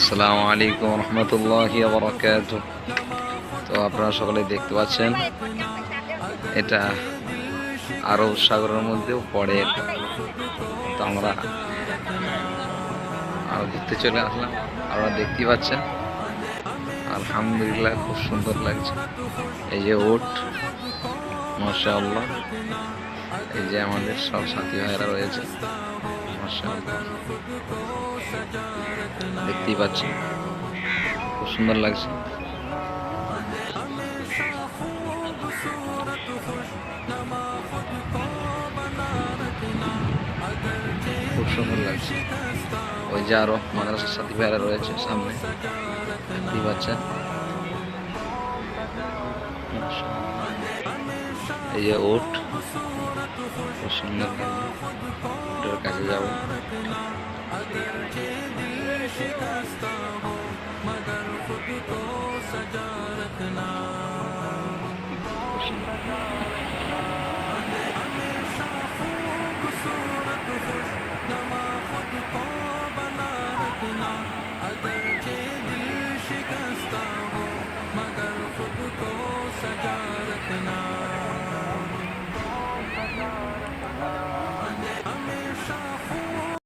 আসসালামু আলাইকুম রহমতুল্লাহ বরকাত। তো আপনারা সকলে দেখতে পাচ্ছেন, এটা আরব সাগরের মধ্যেও পড়ে। তো আমরা আর ঘুরতে চলে আসলাম, আপনারা দেখতেই পাচ্ছেন। আলহামদুলিল্লাহ খুব সুন্দর লাগছে। এই যে ওট মাশাআল্লাহ। এই যে আমাদের সব সাথী ভাইরা রয়েছে। দেখতেই পাচ্ছেন খুব সুন্দর লাগছে। খুব সুন্দর লাগছে। ওই যে আরও মাদ্রাসার সাথী ভাইরা রয়েছে সামনে। দেখতেই পাচ্ছেন। এই যে ওট খুব সুন্দর ওটার কাছে যাব খুব সুন্দর।